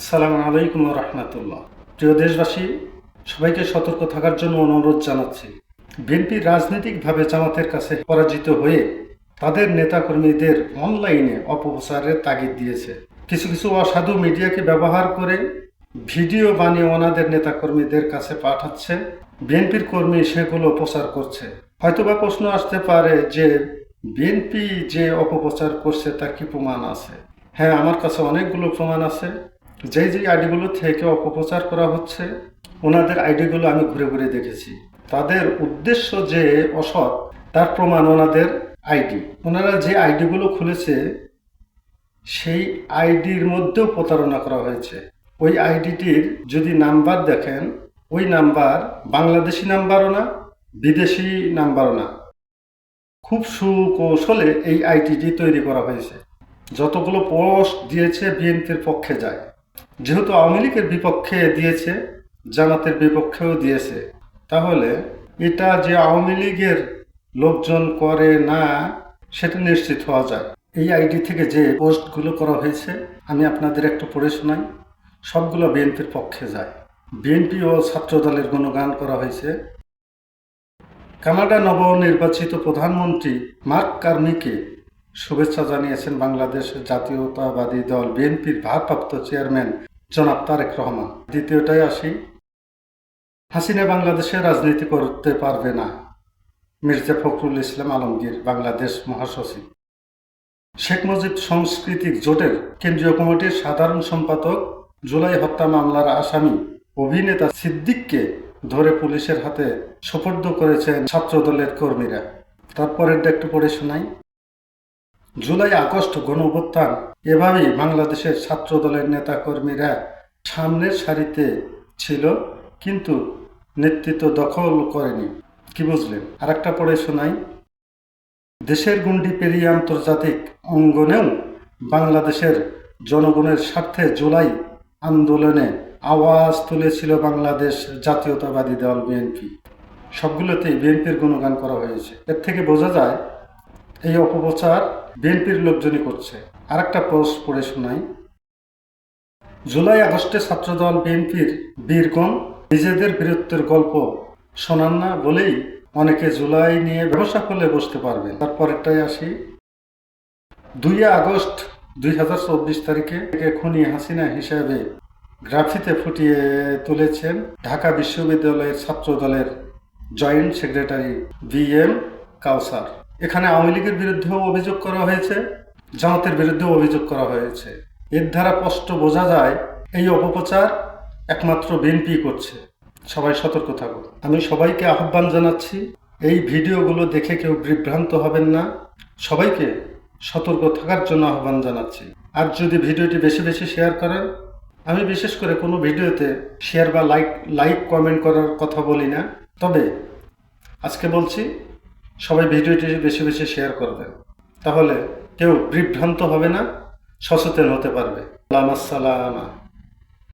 আসসালামু আলাইকুম রহমতুল্লাহ। প্রিয় দেশবাসী, সবাইকে সতর্ক থাকার জন্য অনুরোধ জানাচ্ছি। বিএনপি রাজনৈতিকভাবে জামাতের কাছে পরাজিত হয়ে তাদের নেতাকর্মীদের অনলাইনে অপপ্রচারের তাগিদ দিয়েছে। কিছু কিছু অসাধু মিডিয়াকে ব্যবহার করে ভিডিও বানিয়ে ওনাদের নেতাকর্মীদের কাছে পাঠাচ্ছে বিএনপির কর্মী সেগুলো প্রচার করছে। হয়তোবা প্রশ্ন আসতে পারে যে, বিএনপি যে অপপ্রচার করছে তার কি প্রমাণ আছে? হ্যাঁ আমার কাছে অনেকগুলো প্রমাণ আছে। যেই যেই আইডিগুলো থেকে অপপ্রচার করা হচ্ছে, ওনাদের আইডিগুলো আমি ঘুরে ঘুরে দেখেছি। তাদের উদ্দেশ্য যে অসৎ, তার প্রমাণ ওনাদের আইডি। ওনারা যে আইডিগুলো খুলেছে, সেই আইডির মধ্যেও প্রতারণা করা হয়েছে। ওই আইডিটির যদি নাম্বার দেখেন, ওই নাম্বার বাংলাদেশি নাম্বারও না, বিদেশি নাম্বারও না। খুব সুকৌশলে এই আইডিটি তৈরি করা হয়েছে। যতগুলো পোস্ট দিয়েছে বিএনপির পক্ষে যায়। যেহেতু আওয়ামী লীগের বিপক্ষে দিয়েছে, জামাতের বিপক্ষেও দিয়েছে, তাহলে এটা যে আওয়ামী লীগের লোকজন করে না, সেটা নিশ্চিত হওয়া যায় এই আইডি থেকে যে পোস্টগুলো করা হয়েছে, আমি আপনাদের একটু পড়ে শোনাই। সবগুলো বিএনপির পক্ষে যায়। বিএনপি ও ছাত্রদলের গুণগান করা হয়েছে। কানাডা নবনির্বাচিত প্রধানমন্ত্রী মার্ক কার্মিকে শুভেচ্ছা জানিয়েছেন বাংলাদেশ জাতীয়তাবাদী দল বিএনপির ভারপ্রাপ্ত চেয়ারম্যান জনাব তারেক রহমান। দ্বিতীয়টাই আসি। হাসিনা বাংলাদেশে রাজনীতি করতে পারবে না, মির্জা ফখরুল ইসলাম আলমগীর, বাংলাদেশ মহাসচিব। শেখ মুজিব সাংস্কৃতিক জোটের কেন্দ্রীয় কমিটির সাধারণ সম্পাদক, জুলাই হত্যা মামলার আসামি অভিনেতা সিদ্দিককে ধরে পুলিশের হাতে সোপর্দ করেছেন ছাত্রদলের কর্মীরা। তারপরের একটু পড়ে শোনাই জুলাই আগস্ট গণ অভ্যুত্থান এভাবেই বাংলাদেশের ছাত্র ছাত্রদলের নেতাকর্মীরা সামনের সারিতে ছিল, কিন্তু নেতৃত্ব দখল করেনি। কি বুঝলেন? আর একটা পড়ে শোনাই। দেশের গুন্ডি পেরিয়ে আন্তর্জাতিক অঙ্গনেও বাংলাদেশের জনগণের স্বার্থে জুলাই আন্দোলনে আওয়াজ তুলেছিল বাংলাদেশ জাতীয়তাবাদী দল বিএনপি। সবগুলোতেই বিএনপির গুণগান করা হয়েছে। এর থেকে বোঝা যায়, এই অপপ্রচার বিএনপির লোকজনই করছে। আর একটা পোস্ট পড়ে শোনাই। জুলাই আগস্টে ছাত্রদল বিএনপির বীরগণ নিজেদের বীরত্বের গল্প শোনান না বলেই অনেকে জুলাই নিয়ে ব্যবসা করলে বসতে পারবে তারপরেরটাই আসি। দুই আগস্ট দুই হাজার চব্বিশ তারিখে একে খুনি হাসিনা হিসাবে গ্রাফিতে ফুটিয়ে তুলেছেন ঢাকা বিশ্ববিদ্যালয়ের ছাত্র দলের joint secretary B M Kawsar. এখানে আওয়ামী লীগের বিরুদ্ধেও অভিযোগ করা হয়েছে, জামাতের বিরুদ্ধেও অভিযোগ করা হয়েছে। এর দ্বারা স্পষ্ট বোঝা যায়, এই অপপ্রচার একমাত্র বিএনপি করছে। সবাই সতর্ক থাকুন। আমি সবাইকে আহ্বান জানাচ্ছি, এই ভিডিওগুলো দেখে কেউ বিভ্রান্ত হবেন না। সবাইকে সতর্ক থাকার জন্য আহ্বান জানাচ্ছি। আর যদি ভিডিওটি বেশি বেশি শেয়ার করেন, আমি বিশেষ করে কোনো ভিডিওতে শেয়ার বা লাইক লাইক, কমেন্ট করার কথা বলি না। তবে আজকে বলছি সবাই ভিডিওটি বেশি বেশি শেয়ার করবেন তাহলে কেউ বিভ্রান্ত হবে না, সচেতন হতে পারবে। আসসালাম